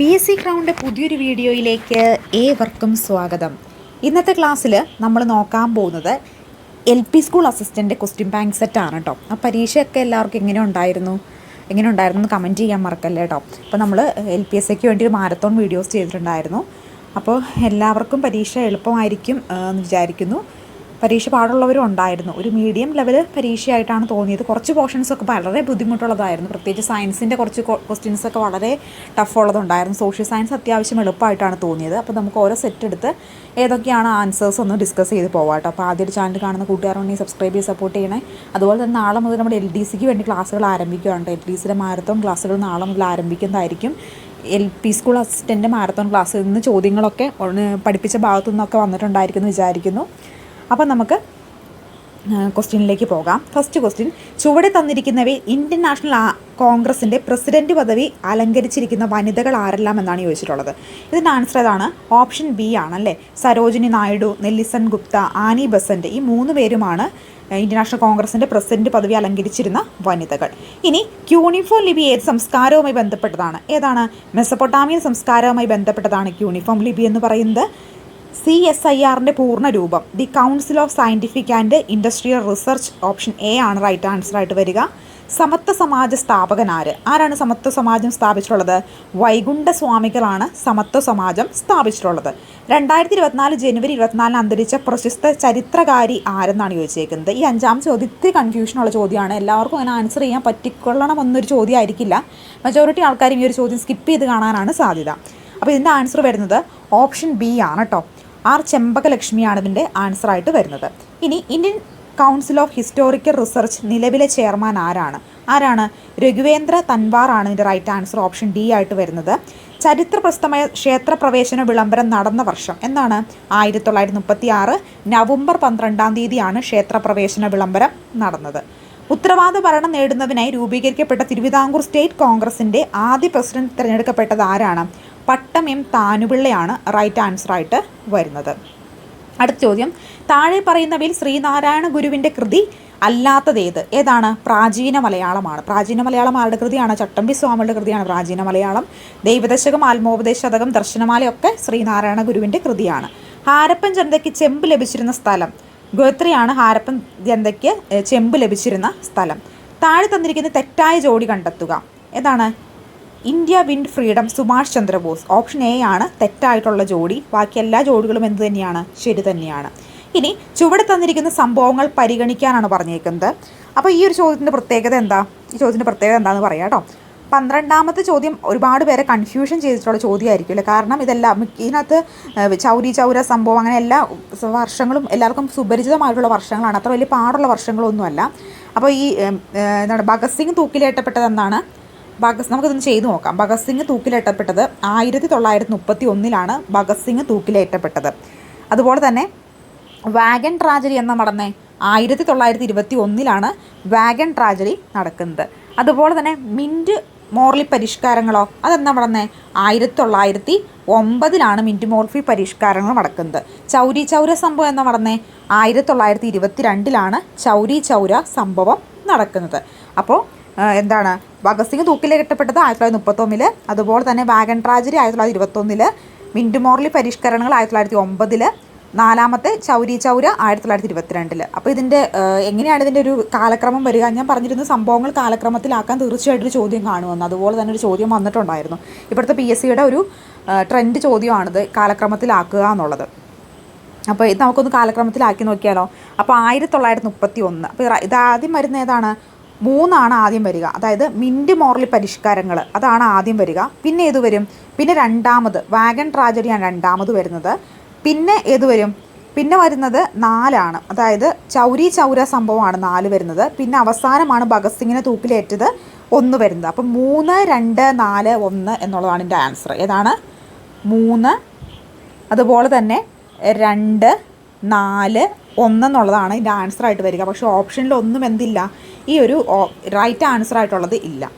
P S C crowned പുതിയൊരു വീഡിയോയിലേക്ക് ഏവർക്കും സ്വാഗതം. ഇന്നത്തെ ക്ലാസ്സിൽ നമ്മൾ നോക്കാൻ പോകുന്നത് L P school assistant question bank സെറ്റാണ് കേട്ടോ ആ പരീക്ഷയൊക്കെ എല്ലാവർക്കും എങ്ങനെ ഉണ്ടായിരുന്നു? എങ്ങനെ ഉണ്ടായിരുന്നു എന്ന് കമന്റ് ചെയ്യാൻ മറക്കല്ലേ കേട്ടോ അപ്പോൾ നമ്മൾ എൽ പി എസ് സിക്ക് വേണ്ടി ഒരു മാരത്തോൺ വീഡിയോസ് ചെയ്തിട്ടുണ്ടായിരുന്നു. അപ്പോൾ എല്ലാവർക്കും പരീക്ഷ എളുപ്പമായിരിക്കും എന്ന് വിചാരിക്കുന്നു. പരീക്ഷ പാടുള്ളവരും ഉണ്ടായിരുന്നു. ഒരു മീഡിയം ലെവൽ പരീക്ഷയായിട്ടാണ് തോന്നിയത്. കുറച്ച് പോർഷൻസ് ഒക്കെ വളരെ ബുദ്ധിമുട്ടുള്ളതായിരുന്നു. പ്രത്യേകിച്ച് സയൻസിന്റെ കുറച്ച് ക്വസ്റ്റ്യൻസ് ഒക്കെ വളരെ ടഫ് ഉള്ളതുണ്ടായിരുന്നു. സോഷ്യൽ സയൻസ് അത്യാവശ്യം എളുപ്പമായിട്ടാണ് തോന്നിയത്. അപ്പോൾ നമുക്ക് ഓരോ സെറ്റ് എടുത്ത് ഏതൊക്കെയാണ് ആൻസേഴ്സ് ഒന്ന് ഡിസ്കസ് ചെയ്ത് പോകാം അപ്പോൾ ആദ്യം ചാനൽ കാണുന്ന കൂട്ടുകാരുണ്ടെങ്കിൽ സബ്സ്ക്രൈബ് ചെയ്ത് സപ്പോർട്ട് ചെയ്യണേ. അതുപോലെ തന്നെ നാളെ മുതൽ നമ്മുടെ എൽ ഡി സിക്ക് വേണ്ടി ക്ലാസ്സുകൾ ആരംഭിക്കുകയാണ് എൽ ഡി സിയുടെ മാരത്തോൺ ക്ലാസ്സുകൾ നാളെ മുതൽ ആരംഭിക്കുന്നതായിരിക്കും. L P school assistant marathon ക്ലാസ്സിൽ നിന്ന് ചോദ്യങ്ങളൊക്കെ പഠിപ്പിച്ച ഭാഗത്തു നിന്നൊക്കെ വന്നിട്ടുണ്ടായിരിക്കും എന്ന് വിചാരിക്കുന്നു. അപ്പം നമുക്ക് ക്വസ്റ്റ്യനിലേക്ക് പോകാം. ഫസ്റ്റ് ക്വസ്റ്റ്യൻ ചുവടെ തന്നിരിക്കുന്നവയിൽ ഇന്ത്യൻ നാഷണൽ കോൺഗ്രസിന്റെ പ്രസിഡന്റ് പദവി അലങ്കരിച്ചിരിക്കുന്ന വനിതകൾ ആരെല്ലാം എന്നാണ് ചോദിച്ചിട്ടുള്ളത്. ഇതിന്റെ ആൻസർ ഏതാണ്? ഓപ്ഷൻ ബി ആണല്ലേ. Sarojini Naidu Nellie Sen Gupta Annie Besant ഈ മൂന്ന് പേരുമാണ് ഇന്ത്യൻ നാഷണൽ കോൺഗ്രസിന്റെ പ്രസിഡന്റ് പദവി അലങ്കരിച്ചിരുന്ന വനിതകൾ. ഇനി ക്യൂണിഫോം ലിപി ഏത് സംസ്കാരവുമായി ബന്ധപ്പെട്ടതാണ്? ഏതാണ്? മെസ്സപ്പൊട്ടാമിയൻ സംസ്കാരവുമായി ബന്ധപ്പെട്ടതാണ് ക്യൂണിഫോം ലിപി എന്ന് പറയുന്നത്. സി എസ് ഐ ആറിന്റെ പൂർണ രൂപം. The council of scientific and industrial research option A ആണ് റൈറ്റ് ആൻസർ ആയിട്ട് വരിക. സമത്വ സമാജ സ്ഥാപകൻ ആര്? ആരാണ് സമത്വ സമാജം സ്ഥാപിച്ചിട്ടുള്ളത്? വൈകുണ്ഠ സ്വാമികളാണ് സമത്വ സമാജം സ്ഥാപിച്ചിട്ടുള്ളത്. രണ്ടായിരത്തി ഇരുപത്തിനാല് ജനുവരി ഇരുപത്തിനാലിന് അന്തരിച്ച പ്രശസ്ത ചരിത്രകാരി ആരെന്നാണ് ചോദിച്ചേക്കുന്നത്? ഈ അഞ്ചാം ചോദ്യം ഇത്തിരി കൺഫ്യൂഷനുള്ള ചോദ്യമാണ്. എല്ലാവർക്കും അങ്ങനെ ആൻസർ ചെയ്യാൻ പറ്റിക്കൊള്ളണമെന്നൊരു ചോദ്യമായിരിക്കില്ല. മെജോറിറ്റി ആൾക്കാരും ഈ ഒരു ചോദ്യം സ്കിപ്പ് ചെയ്ത് കാണാനാണ് സാധ്യത. അപ്പോൾ ഇതിന്റെ ആൻസർ വരുന്നത് ഓപ്ഷൻ ബി ആണ് കേട്ടോ ആർ ചെമ്പകലക്ഷ്മിയാണ് ഇതിന്റെ ആൻസർ ആയിട്ട് വരുന്നത്. ഇനി Indian council of historical research നിലവിലെ ചെയർമാൻ ആരാണ്? ആരാണ്? രഘുവേന്ദ്ര തൻവാർ ആണ് ഇതിന്റെ റൈറ്റ് ആൻസർ ഓപ്ഷൻ ഡി ആയിട്ട് വരുന്നത്. ചരിത്ര പ്രസിദ്ധമായ ക്ഷേത്രപ്രവേശന വിളംബരം നടന്ന വർഷം എന്നാണ് ആയിരത്തി തൊള്ളായിരത്തി മുപ്പത്തി ആറ് നവംബർ പന്ത്രണ്ടാം തീയതിയാണ് ക്ഷേത്രപ്രവേശന വിളംബരം നടന്നത്. ഉത്തരവാദ ഭരണം നേടുന്നതിനായി രൂപീകരിക്കപ്പെട്ട തിരുവിതാംകൂർ സ്റ്റേറ്റ് കോൺഗ്രസിന്റെ ആദ്യ പ്രസിഡന്റ് തിരഞ്ഞെടുക്കപ്പെട്ടത് ആരാണ്? പട്ടം എം താനുപിള്ളയാണ് റൈറ്റ് ആൻസർ ആയിട്ട് വരുന്നത്. അടുത്ത ചോദ്യം. താഴെ പറയുന്നവയിൽ ശ്രീനാരായണ ഗുരുവിന്റെ കൃതി അല്ലാത്തതേത് ഏതാണ്? പ്രാചീന മലയാളമാണ്. പ്രാചീന മലയാളം ആരുടെ കൃതിയാണ്? ചട്ടമ്പി സ്വാമിയുടെ കൃതിയാണ് പ്രാചീന മലയാളം. ദൈവദശകം ആത്മോപദേശതകം ദർശനമാലയൊക്കെ ശ്രീനാരായണ ഗുരുവിന്റെ കൃതിയാണ്. ഹാരപ്പൻ ജനതയ്ക്ക് ചെമ്പ് ലഭിച്ചിരുന്ന സ്ഥലം. ഗോത്രയാണ് ഹാരപ്പൻ ജനതയ്ക്ക് ചെമ്പ് ലഭിച്ചിരുന്ന സ്ഥലം. താഴെ തന്നിരിക്കുന്ന തെറ്റായ ജോഡി കണ്ടെത്തുക. ഏതാണ്? India wins freedom Subhash Chandrabose. Option A ആണ് തെറ്റായിട്ടുള്ള ജോഡി. ബാക്കി എല്ലാ ജോഡികളും എന്ത് തന്നെയാണ്? ശരി തന്നെയാണ്. ഇനി ചുവടെ തന്നിരിക്കുന്ന സംഭവങ്ങൾ പരിഗണിക്കാനാണ് പറഞ്ഞേക്കുന്നത്. അപ്പോൾ ഈ ഒരു ചോദ്യത്തിന്റെ പ്രത്യേകത എന്താ? ഈ ചോദ്യത്തിന്റെ പ്രത്യേകത എന്താണെന്ന് പറയാം കേട്ടോ. പന്ത്രണ്ടാമത്തെ ചോദ്യം ഒരുപാട് പേരെ കൺഫ്യൂഷൻ ചെയ്തിട്ടുള്ള ചോദ്യമായിരിക്കും അല്ലേ കാരണം ഇതെല്ലാം ഇതിനകത്ത് ചൗരി ചൗര സംഭവം അങ്ങനെ എല്ലാ വർഷങ്ങളും എല്ലാവർക്കും സുപരിചിതമായിട്ടുള്ള വർഷങ്ങളാണ്. അത്ര വലിയ പാടുള്ള വർഷങ്ങളൊന്നുമല്ല. അപ്പോൾ ഈ എന്താണ് ഭഗത് സിംഗ് തൂക്കിലേറ്റപ്പെട്ടത് എന്നാണ് ഭഗത് നമുക്കിതൊന്ന് ചെയ്തു നോക്കാം. ഭഗത് സിംഗ് തൂക്കിലേറ്റപ്പെട്ടത് ആയിരത്തി തൊള്ളായിരത്തി മുപ്പത്തി ഒന്നിലാണ് ഭഗത് സിംഗ് തൂക്കിലേറ്റപ്പെട്ടത്. അതുപോലെ തന്നെ വാഗൻ ട്രാജഡി എന്ന നടന്നേ? ആയിരത്തി തൊള്ളായിരത്തി ഇരുപത്തി ഒന്നിലാണ് വാഗൻ ട്രാജഡി നടക്കുന്നത്. അതുപോലെ തന്നെ മിന്റ് മോർലി പരിഷ്കാരങ്ങളോ അതെന്താ നടന്നേ? ആയിരത്തി തൊള്ളായിരത്തി ഒമ്പതിലാണ് മിന്റ് മോർഫി പരിഷ്കാരങ്ങൾ നടക്കുന്നത്. ചൗരി ചൗര സംഭവം എന്ന നടന്നേ? ആയിരത്തി തൊള്ളായിരത്തി ഇരുപത്തി രണ്ടിലാണ് ചൗരി ചൗര സംഭവം നടക്കുന്നത്. അപ്പോൾ എന്താണ്? ഭഗത് സിംഗ് തൂക്കിലേറ്റപ്പെട്ടത് ആയിരത്തി തൊള്ളായിരത്തി മുപ്പത്തൊന്നിൽ അതുപോലെ തന്നെ വാഗൻ ട്രാജഡി ആയിരത്തി തൊള്ളായിരത്തി ഇരുപത്തൊന്നിൽ മിന്റ് പരിഷ്കരണങ്ങൾ ആയിരത്തി തൊള്ളായിരത്തി നാലാമത്തെ ചൗരി ചൗര ആയിരത്തി തൊള്ളായിരത്തി ഇരുപത്തിരണ്ടിൽ അപ്പോൾ ഇതിന്റെ എങ്ങനെയാണ് ഇതിന്റെ ഒരു കാലക്രമം വരിക? ഞാൻ പറഞ്ഞിരുന്ന സംഭവങ്ങൾ കാലക്രമത്തിലാക്കാൻ തീർച്ചയായിട്ടും ഒരു ചോദ്യം കാണുമെന്ന്. അതുപോലെ തന്നെ ഒരു ചോദ്യം വന്നിട്ടുണ്ടായിരുന്നു. ഇപ്പോഴത്തെ പി എസ് സിയുടെ ഒരു ട്രെൻഡ് ചോദ്യമാണിത് കാലക്രമത്തിലാക്കുക എന്നുള്ളത്. അപ്പോൾ ഇത് നമുക്കൊന്ന് കാലക്രമത്തിലാക്കി നോക്കിയാലോ? അപ്പോൾ ആയിരത്തി തൊള്ളായിരത്തി മുപ്പത്തി ഒന്ന് അപ്പോൾ ഇത് ഇത് ആദ്യം വരുന്ന ഏതാണ്? മൂന്നാണ് ആദ്യം വരിക. അതായത് മിൻഡ് മോറൽ പരിഷ്കാരങ്ങൾ. അതാണ് ആദ്യം വരിക. പിന്നെ ഏത് വരും? പിന്നെ രണ്ടാമത് വാഗൻ ട്രാജഡിയാണ് രണ്ടാമത് വരുന്നത്. പിന്നെ ഏത് വരും? പിന്നെ വരുന്നത് നാലാണ്. അതായത് ചൗരി ചൗര സംഭവമാണ് നാല് വരുന്നത്. പിന്നെ അവസാനമാണ് ഭഗത് സിംഗിനെ തൂക്കിലേറ്റത് ഒന്ന് വരുന്നത്. അപ്പം മൂന്ന് രണ്ട് നാല് ഒന്ന് എന്നുള്ളതാണ് എന്റെ ആൻസർ. ഏതാണ്? മൂന്ന്. അതുപോലെ തന്നെ രണ്ട് നാല് ഒന്നെന്നുള്ളതാണ് ഇതിന്റെ ആൻസർ ആയിട്ട് വരിക. പക്ഷേ ഓപ്ഷനിൽ ഒന്നും എന്തില്ല. ഈ ഒരു റൈറ്റ് ആൻസർ ആയിട്ടുള്ളത് ഇല്ല.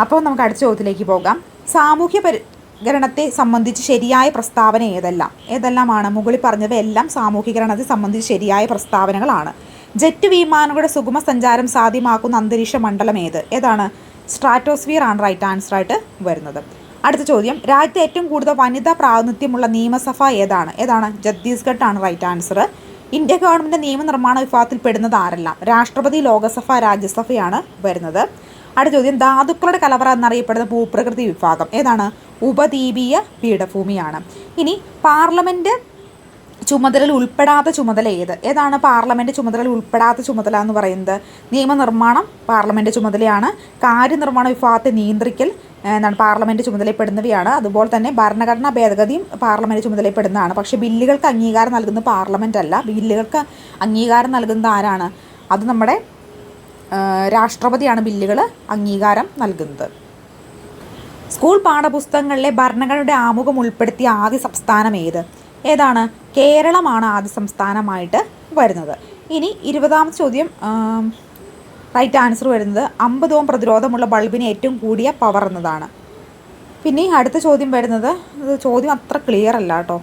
അപ്പോൾ നമുക്ക് അടുത്ത ചോദ്യത്തിലേക്ക് പോകാം. സാമൂഹ്യ പരികരണത്തെ സംബന്ധിച്ച് ശരിയായ പ്രസ്താവന ഏതെല്ലാം? ഏതെല്ലാമാണ്? മുകളിൽ പറഞ്ഞവയെല്ലാം സാമൂഹ്യകരണത്തെ സംബന്ധിച്ച് ശരിയായ പ്രസ്താവനകളാണ്. ജെറ്റ് വിമാനങ്ങളുടെ സുഗമ സഞ്ചാരം സാധ്യമാക്കുന്ന അന്തരീക്ഷ മണ്ഡലം ഏത്? ഏതാണ്? സ്ട്രാറ്റോസ്ഫിയർ ആണ് റൈറ്റ് ആൻസർ ആയിട്ട് വരുന്നത്. അടുത്ത ചോദ്യം. രാജ്യത്തെ ഏറ്റവും കൂടുതൽ വനിതാ പ്രാതിനിധ്യമുള്ള നിയമസഭ ഏതാണ്? ഏതാണ്? ഛത്തീസ്ഗഡ് ആണ് റൈറ്റ് ആൻസർ ഇന്ത്യ ഗവൺമെന്റ് നിയമനിർമ്മാണ വിഭാഗത്തിൽ പെടുന്നത് ആരെല്ലാം? രാഷ്ട്രപതി ലോകസഭ രാജ്യസഭയാണ് വരുന്നത്. അടുത്ത ചോദ്യം ധാതുക്കളുടെ കലവറ എന്നറിയപ്പെടുന്ന ഭൂപ്രകൃതി വിഭാഗം. ഏതാണ്? ഉപദ്വീപീയ പീഠഭൂമിയാണ്. ഇനി പാർലമെന്റ് ചുമതലയിൽ ഉൾപ്പെടാത്ത ചുമതല ഏത്? ഏതാണ് പാർലമെന്റ് ചുമതലയിൽ ഉൾപ്പെടാത്ത ചുമതല എന്ന് പറയുന്നത്? നിയമനിർമ്മാണം പാർലമെന്റ് ചുമതലയാണ്. കാര്യനിർമ്മാണ വിഭാഗത്തെ നിയന്ത്രിക്കൽ എന്താണ് പാർലമെന്റ് ചുമതലപ്പെടുന്നവയാണ്. അതുപോലെ തന്നെ ഭരണഘടനാ ഭേദഗതിയും പാർലമെന്റ് ചുമതലപ്പെടുന്നതാണ്. പക്ഷേ ബില്ലുകൾക്ക് അംഗീകാരം നൽകുന്നത് പാർലമെന്റ് അല്ല. ബില്ലുകൾക്ക് അംഗീകാരം നൽകുന്നത് ആരാണ്? അത് നമ്മുടെ രാഷ്ട്രപതിയാണ് ബില്ലുകൾ അംഗീകാരം നൽകുന്നത്. സ്കൂൾ പാഠപുസ്തകങ്ങളിലെ ഭരണഘടനയുടെ ആമുഖം ഉൾപ്പെടുത്തിയ ആദ്യ സംസ്ഥാനം ഏത്? ഏതാണ്? കേരളമാണ് ആദ്യ സംസ്ഥാനമായിട്ട് വരുന്നത്. ഇനി ഇരുപതാമത്തെ ചോദ്യം റൈറ്റ് ആൻസർ വരുന്നത് അമ്പത് ഓം പ്രതിരോധമുള്ള ബൾബിന് ഏറ്റവും കൂടിയ പവർ എന്നതാണ്. പിന്നെ അടുത്ത ചോദ്യം വരുന്നത് ചോദ്യം അത്ര ക്ലിയർ അല്ല കേട്ടോ.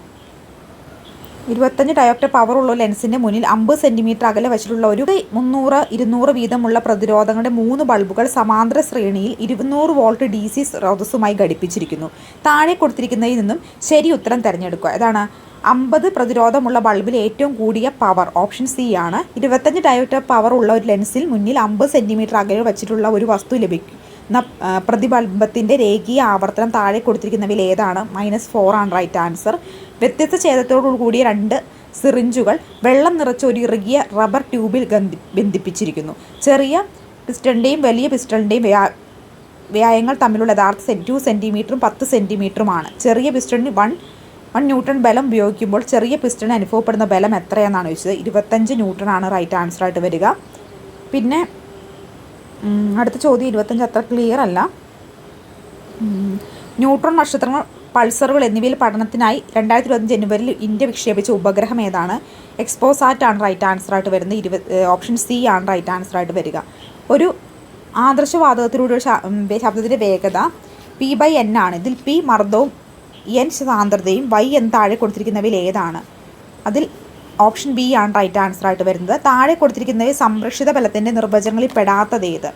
ഇരുപത്തഞ്ച് ഡയോപ്റ്റർ പവറുള്ള ലെൻസിന്റെ മുന്നിൽ അമ്പത് സെന്റിമീറ്റർ അകലെ വെച്ചിട്ടുള്ള ഒരു മുന്നൂറ് ഇരുന്നൂറ് വീതമുള്ള പ്രതിരോധങ്ങളുടെ മൂന്ന് ബൾബുകൾ സമാന്തര ശ്രേണിയിൽ ഇരുന്നൂറ് വോൾട്ട് ഡി സി സ്രോതസ്സുമായി ഘടിപ്പിച്ചിരിക്കുന്നു. താഴെ കൊടുത്തിരിക്കുന്നതിൽ നിന്നും ശരി ഉത്തരം തിരഞ്ഞെടുക്കുക. അതാണ് അമ്പത് പ്രതിരോധമുള്ള ബൾബിൽ ഏറ്റവും കൂടിയ പവർ ഓപ്ഷൻ സി ആണ്. ഇരുപത്തഞ്ച് ഡയോപ്റ്റർ പവർ ഉള്ള ഒരു ലെൻസിൽ മുന്നിൽ അമ്പത് സെന്റിമീറ്റർ അകലെ വെച്ചിട്ടുള്ള ഒരു വസ്തു ലഭിക്കും ന- ആ, പ്രതിബിംബത്തിന്റെ രേഖീയ ആവർത്തനം താഴെ കൊടുത്തിരിക്കുന്നവയിൽ ഏതാണ്? മൈനസ് ഫോർ ആണ് റൈറ്റ് ആൻസർ വ്യത്യസ്ത ഛേദത്തോടു കൂടിയ രണ്ട് സിറിഞ്ചുകൾ വെള്ളം നിറച്ച ഒരു ഇറുകിയ റബ്ബർ ട്യൂബിൽ ബന്ധിപ്പിച്ചിരിക്കുന്നു. ചെറിയ പിസ്റ്റലിന്റെയും വലിയ പിസ്റ്റലിന്റെയും വ്യാ വ്യായങ്ങൾ തമ്മിലുള്ള യഥാർത്ഥ ടു സെന്റിമീറ്ററും പത്ത് സെന്റിമീറ്ററുമാണ് ചെറിയ പിസ്റ്റലിന് വൺ വൺ ന്യൂട്ടൺ ബലം ഉപയോഗിക്കുമ്പോൾ ചെറിയ പിസ്റ്റണിന് അനുഭവപ്പെടുന്ന ബലം എത്രയാണെന്നാണ് ചോദിച്ചത്? ഇരുപത്തഞ്ച് ന്യൂട്ടൺ ആണ് റൈറ്റ് ആൻസർ ആയിട്ട് വരിക. പിന്നെ അടുത്ത ചോദ്യം ഇരുപത്തഞ്ച് അത്ര ക്ലിയർ അല്ല. ന്യൂട്രോൺ നക്ഷത്രങ്ങൾ പൾസറുകൾ എന്നിവയിൽ പഠനത്തിനായി രണ്ടായിരത്തി ഇരുപത്തി ജനുവരിയിൽ ഇന്ത്യ വിക്ഷേപിച്ച ഉപഗ്രഹം ഏതാണ്? എക്സ്പോസാറ്റ് ആണ് റൈറ്റ് ആൻസർ ആയിട്ട് വരുന്നത്. ഇരുപത് ഓപ്ഷൻ സി ആണ് റൈറ്റ് ആൻസർ ആയിട്ട് വരിക. ഒരു ആദർശവാതകത്തിലൂടെ ശബ്ദത്തിന്റെ വേഗത പി ബൈ എൻ ആണ്. ഇതിൽ പി മർദ്ദവും എൻ സാന്ദ്രതയും വൈ എന്ന് താഴെ കൊടുത്തിരിക്കുന്നവയിൽ ഏതാണ്? അതിൽ ഓപ്ഷൻ ബി ആണ് റൈറ്റ് ആൻസർ ആയിട്ട് വരുന്നത്. താഴെ കൊടുത്തിരിക്കുന്നവയിൽ സംരക്ഷിത ബലത്തിന്റെ നിർവചനങ്ങളിൽ പെടാത്തത് ഏത്?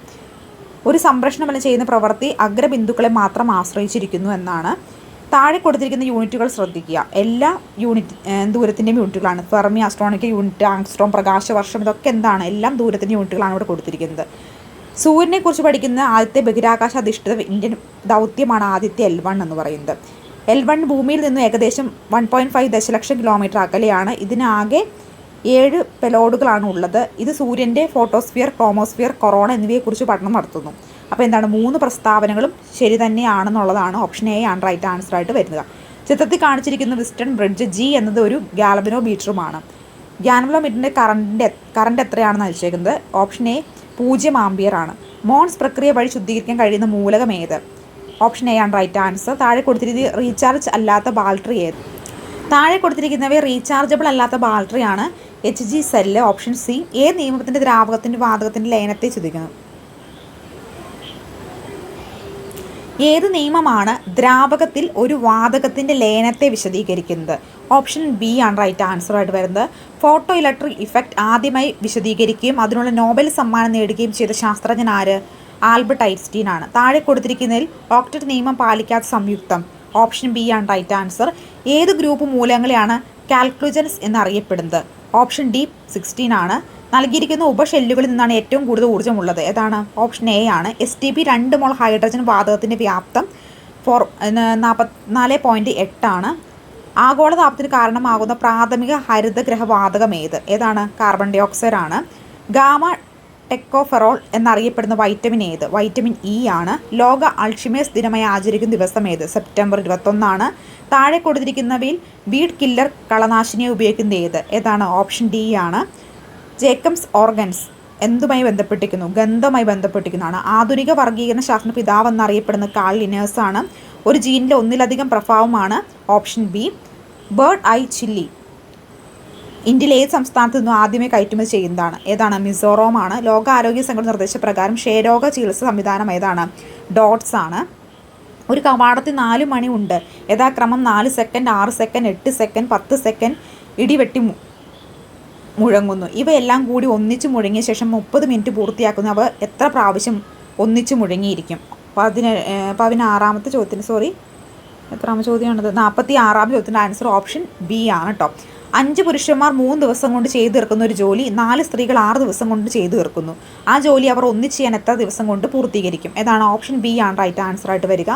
ഒരു സംരക്ഷണ ബലം ചെയ്യുന്ന പ്രവൃത്തി അഗ്രബിന്ദുക്കളെ മാത്രം ആശ്രയിച്ചിരിക്കുന്നു എന്നാണ്. താഴെ കൊടുത്തിരിക്കുന്ന യൂണിറ്റുകൾ ശ്രദ്ധിക്കുക. എല്ലാ യൂണിറ്റ് ദൂരത്തിന്റെയും യൂണിറ്റുകളാണ്. ഫെർമി ആസ്ട്രോണിക്കൽ യൂണിറ്റ് ആങ്സ്ട്രോം പ്രകാശവർഷം ഇതൊക്കെ എന്താണ്? എല്ലാം ദൂരത്തിന്റെ യൂണിറ്റുകളാണ് ഇവിടെ കൊടുത്തിരിക്കുന്നത്. സൂര്യനെക്കുറിച്ച് പഠിക്കുന്ന ആദ്യത്തെ ബഹിരാകാശ അധിഷ്ഠിത ഇന്ത്യൻ ദൗത്യമാണ് ആദ്യത്തെ എൽ വൺ എന്ന് പറയുന്നത്. എൽ വൺ ഭൂമിയിൽ നിന്ന് ഏകദേശം വൺ പോയിന്റ് ഫൈവ് ദശലക്ഷം കിലോമീറ്റർ അകലെയാണ്. ഇതിനാകെ ഏഴ് പെലോഡുകളാണ് ഉള്ളത്. ഇത് സൂര്യന്റെ ഫോട്ടോസ്ഫിയർ ക്രോമോസ്ഫിയർ കൊറോണ എന്നിവയെക്കുറിച്ച് പഠനം നടത്തുന്നു. അപ്പോൾ എന്താണ്? മൂന്ന് പ്രസ്താവനകളും ശരി തന്നെയാണെന്നുള്ളതാണ് ഓപ്ഷൻ എ ആണ് റൈറ്റ് ആൻസർ ആയിട്ട് വരുന്നത്. ചിത്രത്തിൽ കാണിച്ചിരിക്കുന്ന വിസ്റ്റൺ ബ്രിഡ്ജ് ജി എന്നത് ഒരു ഗ്യാലബിനോ മീറ്ററുമാണ് ഗാലബനോ മീറ്ററിന്റെ കറണ്ടിന്റെ കറണ്ട് എത്രയാണെന്ന് വെച്ചേക്കുന്നത് ഓപ്ഷൻ എ പൂജ്യം ആംബിയർ ആണ് മോൺസ് പ്രക്രിയ വഴി ശുദ്ധീകരിക്കാൻ കഴിയുന്ന മൂലകം ഏത്? ഓപ്ഷൻ എ ആണ് റൈറ്റ് ആൻസർ. താഴെ കൊടുത്തിരിക്കുന്നത് റീചാർജ് അല്ലാത്ത ബാറ്ററി ഏത്? താഴെ കൊടുത്തിരിക്കുന്നവയെ റീചാർജബിൾ അല്ലാത്ത ബാറ്ററിയാണ് H G cell option C. ഏത് നിയമത്തിന്റെ ദ്രാവകത്തിന്റെ വാതകത്തിന്റെ ലയനത്തെ ചോദിക്കുന്നു? ഏത് നിയമമാണ് ദ്രാവകത്തിൽ ഒരു വാതകത്തിന്റെ ലയനത്തെ വിശദീകരിക്കുന്നത്? ഓപ്ഷൻ ബി ആണ് റൈറ്റ് ആൻസർ ആയിട്ട് വരുന്നത്. ഫോട്ടോ ഇലക്ട്രിക് ഇഫക്റ്റ് ആദ്യമായി വിശദീകരിക്കുകയും അതിനുള്ള നോബൽ സമ്മാനം നേടുകയും ചെയ്ത ശാസ്ത്രജ്ഞൻ ആര്? ആൽബർട്ട് ഐൻസ്റ്റീൻ ആണ് താഴെ കൊടുത്തിരിക്കുന്നതിൽ ഓക്ടറ്റ് നിയമം പാലിക്കാത്ത സംയുക്തം. ഓപ്ഷൻ ബി ആണ് റൈറ്റ് ആൻസർ. ഏത് ഗ്രൂപ്പ് മൂലങ്ങളെയാണ് കാൽക്ലുജൻസ് എന്നറിയപ്പെടുന്നത്? ഓപ്ഷൻ ഡി സിക്സ്റ്റീൻ ആണ്. നൽകിയിരിക്കുന്ന ഉപഷെല്ലുകളിൽ നിന്നാണ് ഏറ്റവും കൂടുതൽ ഊർജമുള്ളത്. ഏതാണ്? ഓപ്ഷൻ എ ആണ്. എസ് ടി പി രണ്ട് മോൾ ഹൈഡ്രജൻ വാതകത്തിന്റെ വ്യാപ്തം ഫോർ നാൽപ്പത്തിനാല് പോയിന്റ് എട്ടാണ് ആഗോളതാപത്തിന് കാരണമാകുന്ന പ്രാഥമിക ഹരിതഗ്രഹ വാതകം ഏത്? ഏതാണ്? കാർബൺ ഡയോക്സൈഡ് ആണ്. ഗാമ ടെക്കോഫെറോൾ എന്നറിയപ്പെടുന്ന വൈറ്റമിൻ ഏത്? വൈറ്റമിൻ ഇ ആണ്. ലോക അൾഷിമേഴ്സ് ദിനമായി ആചരിക്കുന്ന ദിവസം ഏത്? സെപ്റ്റംബർ ഇരുപത്തൊന്നാണ്. താഴെ കൊടുത്തിരിക്കുന്നവയിൽ വീഡ് കില്ലർ കളനാശിനിയെ ഉപയോഗിക്കുന്ന ഏത്? ഏതാണ്? ഓപ്ഷൻ ഡി ആണ്. ജേക്കംസ് ഓർഗൻസ് എന്തുമായി ബന്ധപ്പെട്ടിരിക്കുന്നു? ഗന്ധമായി ബന്ധപ്പെട്ടിരിക്കുന്നതാണ്. ആധുനിക വർഗീകരണ ശാസ്ത്ര പിതാവ് എന്നറിയപ്പെടുന്ന കാൾ ലിനേഴ്സ് ആണ് ഒരു ജീനിലെ ഒന്നിലധികം പ്രഭാവമാണ്. Option B bird eye chilli. ഇന്ത്യയിലെ ഏത് സംസ്ഥാനത്തു നിന്നും ആദ്യമേ കയറ്റുമതി ചെയ്യുന്നതാണ്? ഏതാണ്? മിസോറം ആണ് ലോകാരോഗ്യ സംഘടന നിർദ്ദേശപ്രകാരം ക്ഷയരോഗ ചികിത്സ സംവിധാനം ഏതാണ്? ഡോട്ട്സ് ആണ്. ഒരു കവാടത്തിൽ നാല് മണി ഉണ്ട്. യഥാക്രമം നാല് സെക്കൻഡ് ആറ് സെക്കൻഡ് എട്ട് സെക്കൻഡ് പത്ത് സെക്കൻഡ് ഇടിവെട്ടി മുഴങ്ങുന്നു. ഇവയെല്ലാം കൂടി ഒന്നിച്ച് മുഴങ്ങിയ ശേഷം മുപ്പത് മിനിറ്റ് പൂർത്തിയാക്കുന്നു അവ എത്ര പ്രാവശ്യം ഒന്നിച്ച് മുഴങ്ങിയിരിക്കും? പതിന പതിനാറാമത്തെ ചോദ്യത്തിന് സോറി എത്രാമ ചോദ്യമാണത്? നാൽപ്പത്തി ആറാമത്തെ ചോദ്യത്തിന്റെ ആൻസർ ഓപ്ഷൻ ബി ആണ് കേട്ടോ അഞ്ച് പുരുഷന്മാർ മൂന്ന് ദിവസം കൊണ്ട് ചെയ്തു തീർക്കുന്ന ഒരു ജോലി നാല് സ്ത്രീകൾ ആറ് ദിവസം കൊണ്ട് ചെയ്തു തീർക്കുന്നു. ആ ജോലി അവർ ഒന്നിച്ച് ചെയ്യാൻ എത്ര ദിവസം കൊണ്ട് പൂർത്തീകരിക്കും? ഏതാണ് ഓപ്ഷൻ ബി ആണ് റൈറ്റ് ആൻസർ ആയിട്ട് വരിക.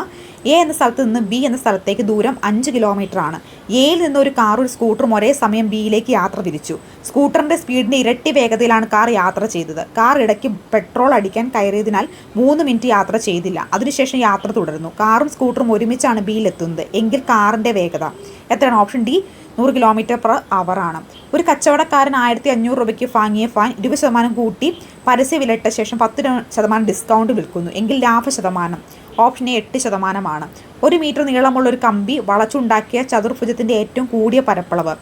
എ എന്ന സ്ഥലത്ത് നിന്ന് ബി എന്ന സ്ഥലത്തേക്ക് ദൂരം അഞ്ച് കിലോമീറ്റർ ആണ്. എയിൽ നിന്ന് ഒരു കാറും ഒരു സ്കൂട്ടറും ഒരേ സമയം ബിയിലേക്ക് യാത്ര തിരിച്ചു. സ്കൂട്ടറിന്റെ സ്പീഡിന്റെ ഇരട്ടി വേഗതയിലാണ് കാർ യാത്ര ചെയ്തത്. കാർ ഇടയ്ക്ക് പെട്രോൾ അടിക്കാൻ കയറിയതിനാൽ മൂന്ന് മിനിറ്റ് യാത്ര ചെയ്തില്ല. അതിനുശേഷം യാത്ര തുടരുന്നു. കാറും സ്കൂട്ടറും ഒരുമിച്ചാണ് ബിയിലെത്തുന്നത് എങ്കിൽ കാറിന്റെ വേഗത. എത്രയാണ് ഓപ്ഷൻ ഡി? നൂറ് കിലോമീറ്റർ പെർ ആണ് ഒരു കച്ചവടക്കാരൻ ആയിരത്തി അഞ്ഞൂറ് രൂപയ്ക്ക് വാങ്ങിയ ഫാൻ ഇരുപത് ശതമാനം കൂട്ടി പരസ്യ വിലയിട്ട ശേഷം പത്ത് ശതമാനം ഡിസ്കൗണ്ട് വിൽക്കുന്നു. എങ്കിൽ ലാഭ ശതമാനം. ഓപ്ഷൻ എ എട്ട് ശതമാനമാണ്. ഒരു മീറ്റർ നീളമുള്ള ഒരു കമ്പി വളച്ചുണ്ടാക്കിയ ചതുർഭുജത്തിന്റെ ഏറ്റവും കൂടിയ പരപ്പളവ്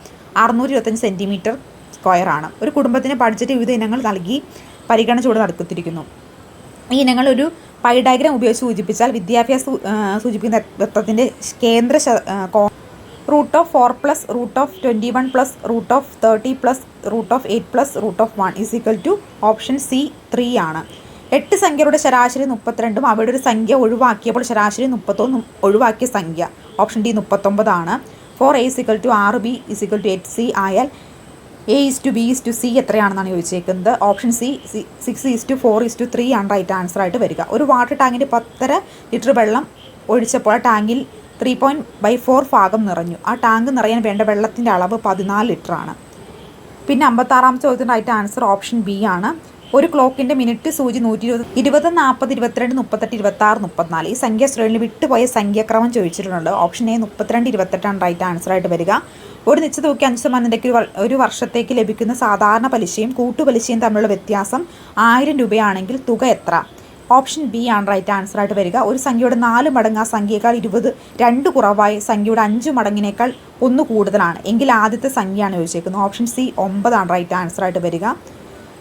അറുന്നൂറ്റി ഇരുപത്തഞ്ച് സെന്റിമീറ്റർ സ്ക്വയർ ആണ്. ഒരു കുടുംബത്തിന് ബഡ്ജറ്റ് വിവിധ ഇനങ്ങൾ നൽകി പരിഗണന ചൂട് നടത്തിയിരിക്കുന്നു ഈ ഇനങ്ങൾ ഒരു പൈ ഡയഗ്രാം ഉപയോഗിച്ച് സൂചിപ്പിച്ചാൽ വിദ്യാഭ്യാസ സൂചിപ്പിക്കുന്ന തത്വത്തിന്റെ കേന്ദ്ര root of four plus root of twenty one plus root of thirty plus root of eight plus root of one is equal to option C three ആണ്. എട്ട് സംഖ്യയുടെ ശരാശരി മുപ്പത്തിരണ്ടും അവിടെ ഒരു സംഖ്യ ഒഴിവാക്കിയപ്പോൾ ശരാശരി മുപ്പത്തൊന്നും ഒഴിവാക്കിയ സംഖ്യ option D മുപ്പത്തൊമ്പതാണ് four A is equal to ആറ് B is equal to eight C ആയാൽ A is to B is to C എത്രയാണെന്നാണ് ചോദിച്ചേക്കുന്നത്. Option C six is to four is to three ആണ് റൈറ്റ് ആൻസർ ആയിട്ട് വരിക. ഒരു water ടാങ്കിന്റെ പത്തര litre വെള്ളം ഒഴിച്ചപ്പോൾ ആ ടാങ്കിൽ ത്രീ പോയിന്റ് ബൈ ഫോർ ഭാഗം നിറഞ്ഞു. ആ ടാങ്ക് നിറയാൻ വേണ്ട വെള്ളത്തിന്റെ അളവ് പതിനാല് ലിറ്ററാണ് പിന്നെ അമ്പത്താറാമത്തെ ചോദ്യത്തിന്റെ ആയിട്ട് ആൻസർ ഓപ്ഷൻ ബി ആണ്. ഒരു ക്ലോക്കിന്റെ മിനിറ്റ് സൂചി നൂറ്റി ഇരുപത് ഇരുപത് നാൽപ്പത് ഇരുപത്തിരണ്ട് മുപ്പത്തെട്ട് ഇരുപത്തി ആറ് മുപ്പത്തിനാല്. ഈ സംഖ്യ ശ്രേണിയിൽ വിട്ടുപോയ സംഖ്യാക്രമം ചോദിച്ചിട്ടുണ്ട്. ഓപ്ഷൻ എ മുപ്പത്തിരണ്ട് ഇരുപത്തെട്ടാണ് റൈറ്റ് ആൻസർ ആയിട്ട് വരിക. ഒരു നിശ്ചിത തുക അഞ്ച് ശതമാനം നിരക്കിൽ ഒരു വർഷത്തേക്ക് ലഭിക്കുന്ന സാധാരണ പലിശയും കൂട്ടുപലിശയും തമ്മിലുള്ള വ്യത്യാസം ആയിരം രൂപയാണെങ്കിൽ തുക എത്ര? ഓപ്ഷൻ ബി ആണ് റൈറ്റ് ആൻസർ ആയിട്ട് വരിക. ഒരു സംഖ്യയുടെ നാല് മടങ്ങ് ആ സംഖ്യയേക്കാൾ ഇരുപത് രണ്ട് കുറവായി സംഖ്യയുടെ അഞ്ച് മടങ്ങിനേക്കാൾ ഒന്ന് കൂടുതലാണ്. എങ്കിൽ ആദ്യത്തെ സംഖ്യയാണ് ചോദിച്ചേക്കുന്നത്. ഓപ്ഷൻ സി ഒമ്പതാണ് റൈറ്റ് ആൻസർ ആയിട്ട് വരിക.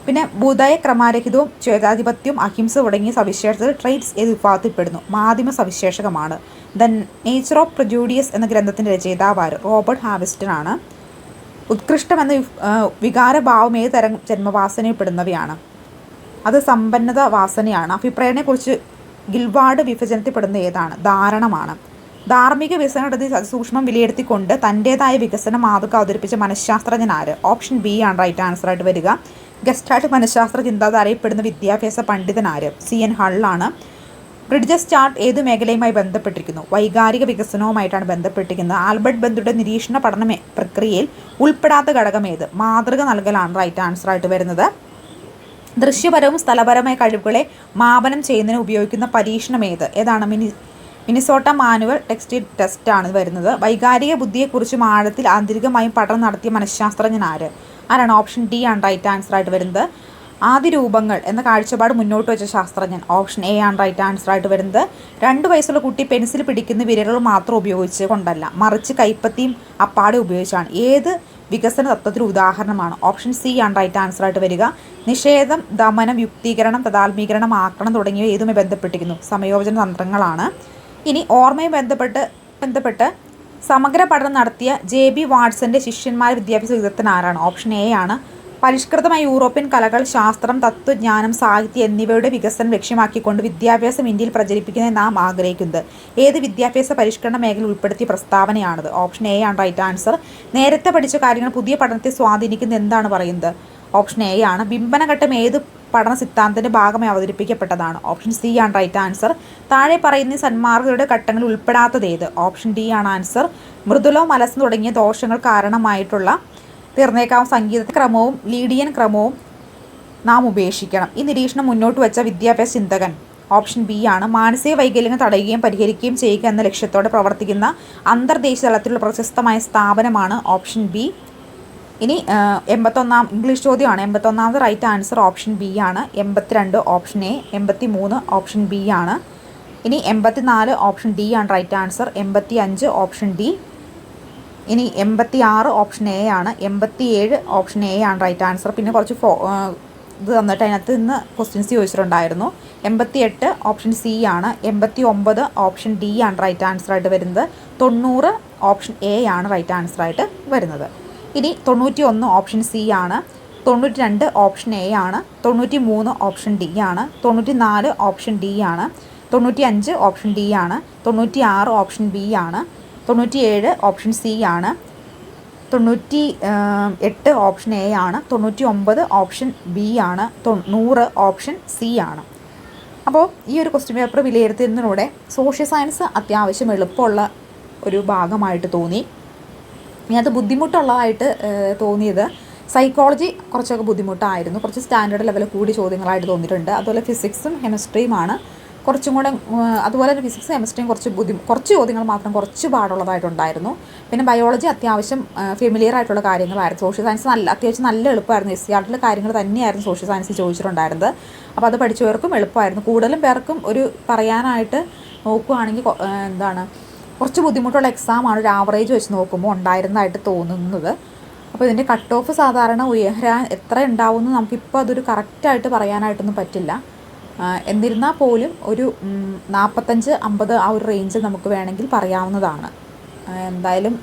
പിന്നെ ബുധയ ക്രമാരഹിതവും ചേതാധിപത്യവും അഹിംസ തുടങ്ങിയ സവിശേഷതകൾ ട്രേറ്റ്സ് ഏത് വിഭാഗത്തിൽപ്പെടുന്നു മാധ്യമ സവിശേഷകമാണ്. ദ നേച്ചർ ഓഫ് പ്രജൂഡിയസ് എന്ന ഗ്രന്ഥത്തിന്റെ രചയിതാവാര് റോബർട്ട് ഹാവിസ്റ്റൺ ആണ്. ഉത്കൃഷ്ടം എന്ന വികാരഭാവം ഏത് തരം ജന്മവാസനയിൽപ്പെടുന്നവയാണ് അത് സമ്പന്നത വാസനയാണ്. അഭിപ്രായനെക്കുറിച്ച് ഗിൽവാർഡ് വിഭജനത്തിൽപ്പെടുന്ന ഏതാണ്? ധാരണമാണ്. ധാർമ്മിക വികസനത്തെ സൂക്ഷ്മം വിലയിരുത്തിക്കൊണ്ട് തന്റേതായ വികസന മാതൃക അവതരിപ്പിച്ച മനഃശാസ്ത്രജ്ഞനാര് ഓപ്ഷൻ ബി ആണ് റൈറ്റ് ആൻസർ ആയിട്ട് വരിക. ഗസ്റ്റായിട്ട് മനഃശാസ്ത്ര ചിന്താത അറിയപ്പെടുന്ന വിദ്യാഭ്യാസ പണ്ഡിതനാര് സി എൻ ഹള്ളാണ് ബ്രിഡ്ജസ് ചാർട്ട് ഏത് മേഖലയുമായി ബന്ധപ്പെട്ടിരിക്കുന്നു? വൈകാരിക വികസനവുമായിട്ടാണ് ബന്ധപ്പെട്ടിരിക്കുന്നത്. ആൽബർട്ട് ബന്ദുയുടെ നിരീക്ഷണ പഠന പ്രക്രിയയിൽ ഉൾപ്പെടാത്ത ഘടകം ഏത്? മാതൃക നൽകലാണ് റൈറ്റ് ആൻസർ ആയിട്ട് വരുന്നത്. ദൃശ്യപരവും സ്ഥലപരമായ കഴിവുകളെ മാപനം ചെയ്യുന്നതിന് ഉപയോഗിക്കുന്ന പരീക്ഷണം ഏത്? ഏതാണ്? Mini Minnesota manual textile test ആണ് വരുന്നത്. വൈകാരിക ബുദ്ധിയെക്കുറിച്ചും ആഴത്തിൽ ആന്തരികമായും പഠനം നടത്തിയ മനഃശാസ്ത്രജ്ഞൻ ആര്? ആരാണ്? ഓപ്ഷൻ ഡി ആണ് റൈറ്റ് ആൻസർ ആയിട്ട് വരുന്നത്. ആദ്യ രൂപങ്ങൾ എന്ന കാഴ്ചപ്പാട് മുന്നോട്ട് വെച്ച ശാസ്ത്രജ്ഞൻ. ഓപ്ഷൻ എ ആണ് റൈറ്റ് ആൻസർ ആയിട്ട് വരുന്നത്. രണ്ട് വയസ്സുള്ള കുട്ടി പെൻസിൽ പിടിക്കുന്ന വിരലുകൾ മാത്രം ഉപയോഗിച്ച് കൊണ്ടല്ല. മറിച്ച് കൈപ്പത്തിയും അപ്പാടും ഉപയോഗിച്ചാണ്. ഏത് വികസന തത്വത്തിന് ഉദാഹരണമാണ്. ഓപ്ഷൻ സി ആണ് റൈറ്റ് ആൻസർ ആയിട്ട് വരിക. നിഷേധം ദമനം യുക്തീകരണം തഥാത്മീകരണം ആക്രമണം തുടങ്ങിയവ ഏതുമായി ബന്ധപ്പെട്ടിരിക്കുന്നു? സമയോജന തന്ത്രങ്ങളാണ്. ഇനി ഓർമ്മയും ബന്ധപ്പെട്ട് ബന്ധപ്പെട്ട് സമഗ്ര പഠനം നടത്തിയ ജെ ബി വാട്സന്റെ ശിഷ്യന്മാർ വിദ്യാഭ്യാസ വിദഗ്ധൻ ആരാണ്? ഓപ്ഷൻ എ ആണ് പരിഷ്കൃതമായ യൂറോപ്യൻ കലകൾ ശാസ്ത്രം തത്വജ്ഞാനം സാഹിത്യം എന്നിവയുടെ വികസനം ലക്ഷ്യമാക്കിക്കൊണ്ട് വിദ്യാഭ്യാസം ഇന്ത്യയിൽ പ്രചരിപ്പിക്കുന്നതിന് നാം ആഗ്രഹിക്കുന്നത്. ഏത് വിദ്യാഭ്യാസ പരിഷ്കരണ മേഖല ഉൾപ്പെടുത്തിയ പ്രസ്താവനയാണത്? ഓപ്ഷൻ എ ആണ് റൈറ്റ് ആൻസർ. നേരത്തെ പഠിച്ച കാര്യങ്ങൾ പുതിയ പഠനത്തെ സ്വാധീനിക്കുന്ന എന്താണ് പറയുന്നത്? ഓപ്ഷൻ എ ആണ് ബിംബനഘട്ടം ഏത് പഠന സിദ്ധാന്തത്തിന്റെ ഭാഗമായി അവതരിപ്പിക്കപ്പെട്ടതാണ്. ഓപ്ഷൻ സി ആണ് റൈറ്റ് ആൻസർ. താഴെ പറയുന്ന സന്മാർഗരുടെ ഘട്ടങ്ങൾ ഉൾപ്പെടാത്തത് ഏത്? ഓപ്ഷൻ ഡി ആണ് ആൻസർ. മൃദുലോ മലസ് തുടങ്ങിയ ദോഷങ്ങൾ കാരണമായിട്ടുള്ള തീർന്നേക്കാവുന്ന സംഗീത ക്രമവും ലീഡിയൻ ക്രമവും നാം ഉപേക്ഷിക്കണം. ഈ നിരീക്ഷണം മുന്നോട്ട് വെച്ച വിദ്യാഭ്യാസ ചിന്തകൻ ഓപ്ഷൻ ബി ആണ്. മാനസിക വൈകല്യങ്ങൾ തടയുകയും പരിഹരിക്കുകയും ചെയ്യുക എന്ന ലക്ഷ്യത്തോടെ പ്രവർത്തിക്കുന്ന അന്തർദേശീയ തലത്തിലുള്ള പ്രശസ്തമായ സ്ഥാപനമാണ് ഓപ്ഷൻ ബി. ഇനി എൺപത്തൊന്നാം ഇംഗ്ലീഷ് ചോദ്യമാണ്. എൺപത്തൊന്നാമത് റൈറ്റ് ആൻസർ ഓപ്ഷൻ ബി ആണ്. എൺപത്തിരണ്ട് ഓപ്ഷൻ എ എൺപത്തി മൂന്ന് ഓപ്ഷൻ ബി ആണ്. ഇനി എൺപത്തിനാല് ഓപ്ഷൻ ഡി ആണ് റൈറ്റ് ആൻസർ എൺപത്തി അഞ്ച് ഓപ്ഷൻ ഡി. ഇനി എൺപത്തി ആറ് ഓപ്ഷൻ എ ആണ്. എൺപത്തി ഏഴ് ഓപ്ഷൻ എ ആണ് റൈറ്റ് ആൻസർ പിന്നെ കുറച്ച് ഫോ ഇത് തന്നിട്ട് അതിനകത്ത് നിന്ന് ക്വസ്റ്റ്യൻസ് ചോദിച്ചിട്ടുണ്ടായിരുന്നു. എൺപത്തി എട്ട് ഓപ്ഷൻ സി ആണ്. എൺപത്തി ഒമ്പത് ഓപ്ഷൻ ഡി ആണ് റൈറ്റ് ആൻസർ ആയിട്ട് വരുന്നത്. തൊണ്ണൂറ് ഓപ്ഷൻ എ ആണ് റൈറ്റ് ആൻസർ ആയിട്ട് വരുന്നത്. ഇനി തൊണ്ണൂറ്റി ഒന്ന് ഓപ്ഷൻ സി ആണ്. തൊണ്ണൂറ്റി രണ്ട് ഓപ്ഷൻ എ ആണ്. തൊണ്ണൂറ്റി മൂന്ന് ഓപ്ഷൻ ഡി ആണ്. തൊണ്ണൂറ്റി നാല് ഓപ്ഷൻ ഡി ആണ്. തൊണ്ണൂറ്റി അഞ്ച് ഓപ്ഷൻ ഡി ആണ്. തൊണ്ണൂറ്റി ആറ് ഓപ്ഷൻ ബി ആണ്. തൊണ്ണൂറ്റി ഏഴ് ഓപ്ഷൻ സി ആണ്. തൊണ്ണൂറ്റി എട്ട് ഓപ്ഷൻ എ ആണ്. തൊണ്ണൂറ്റി ഒമ്പത് ഓപ്ഷൻ ബി ആണ്. നൂറ് ഓപ്ഷൻ സി ആണ്. അപ്പോൾ ഈ ഒരു ക്വസ്റ്റ്യൻ പേപ്പർ വിലയിരുത്തുന്നതിലൂടെ സോഷ്യൽ സയൻസ് അത്യാവശ്യം എളുപ്പമുള്ള ഒരു ഭാഗമായിട്ട് തോന്നി. ഇനി അത് ബുദ്ധിമുട്ടുള്ളതായിട്ട് തോന്നിയത് സൈക്കോളജി കുറച്ചൊക്കെ ബുദ്ധിമുട്ടായിരുന്നു. കുറച്ച് സ്റ്റാൻഡേർഡ് ലെവൽ കൂടി ചോദ്യങ്ങളായിട്ട് തോന്നിയിട്ടുണ്ട്. അതുപോലെ ഫിസിക്സും കെമിസ്ട്രിയുമാണ് കുറച്ചും കൂടെ അതുപോലെ തന്നെ ഫിസിക്സ് കെമിസ്ട്രിയും കുറച്ച് ബുദ്ധി കുറച്ച് ചോദ്യങ്ങൾ മാത്രം കുറച്ച് പാടുള്ളതായിട്ടുണ്ടായിരുന്നു. പിന്നെ ബയോളജി അത്യാവശ്യം ഫെമിലിയർ ആയിട്ടുള്ള കാര്യങ്ങളായിരുന്നു. സോഷ്യൽ സയൻസ് നല്ല അത്യാവശ്യം നല്ല എളുപ്പമായിരുന്നു. എസ് സി ആർട്ടിലെ കാര്യങ്ങൾ തന്നെയായിരുന്നു സോഷ്യൽ സയൻസ് ചോദിച്ചിട്ടുണ്ടായിരുന്നത്. അപ്പോൾ അത് പഠിച്ചവർക്കും എളുപ്പമായിരുന്നു. കൂടുതലും പേർക്കും ഒരു പറയാനായിട്ട് നോക്കുകയാണെങ്കിൽ എന്താണ് കുറച്ച് ബുദ്ധിമുട്ടുള്ള എക്സാമാണ് ഒരു ആവറേജ് വെച്ച് നോക്കുമ്പോൾ ഉണ്ടായിരുന്നതായിട്ട് തോന്നുന്നത്. അപ്പോൾ ഇതിന്റെ കട്ട് ഓഫ് സാധാരണ ഉയരാൻ എത്ര ഉണ്ടാവുമെന്ന് നമുക്കിപ്പോൾ അതൊരു കറക്റ്റായിട്ട് പറയാനായിട്ടൊന്നും പറ്റില്ല. എന്നിരുന്നാൽ പോലും ഒരു നാൽപ്പത്തഞ്ച് അമ്പത് ആ ഒരു റേഞ്ച് നമുക്ക് വേണമെങ്കിൽ പറയാവുന്നതാണ്. എന്തായാലും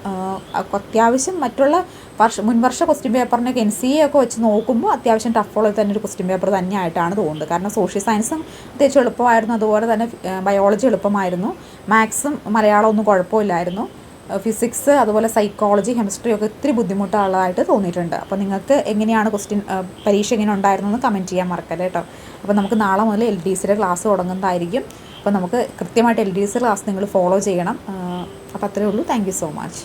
അത്യാവശ്യം മറ്റുള്ള വർഷ മുൻവർഷ ക്വസ്റ്റ്യൻ പേപ്പറിനൊക്കെ എൻ സി എ ഒക്കെ വെച്ച് നോക്കുമ്പോൾ അത്യാവശ്യം ടഫുള്ള തന്നെ ഒരു ക്വസ്റ്റ്യൻ പേപ്പർ തന്നെയായിട്ടാണ് തോന്നുന്നത്. കാരണം സോഷ്യൽ സയൻസും അത്യാവശ്യം എളുപ്പമായിരുന്നു. അതുപോലെ തന്നെ ബയോളജി എളുപ്പമായിരുന്നു. മാത്സും മലയാളം ഒന്നും കുഴപ്പമില്ലായിരുന്നു. ഫിസിക്സ് അതുപോലെ സൈക്കോളജി കെമിസ്ട്രി ഒക്കെ ഇത്തിരി ബുദ്ധിമുട്ടുള്ളതായിട്ട് തോന്നിയിട്ടുണ്ട്. അപ്പോൾ നിങ്ങൾക്ക് എങ്ങനെയാണ് ക്വസ്റ്റ്യൻ പരീക്ഷ എങ്ങനെ ഉണ്ടായിരുന്നതെന്ന് കമന്റ് ചെയ്യാൻ മറക്കല്ലേ കേട്ടോ അപ്പോൾ നമുക്ക് നാളെ മുതൽ എൽ ഡി സിയുടെ ക്ലാസ് തുടങ്ങുന്നതായിരിക്കും. അപ്പോൾ നമുക്ക് കൃത്യമായിട്ട് എൽ ഡി സി ക്ലാസ് നിങ്ങൾ ഫോളോ ചെയ്യണം. അപ്പോൾ അത്രയേ ഉള്ളൂ. Thank so much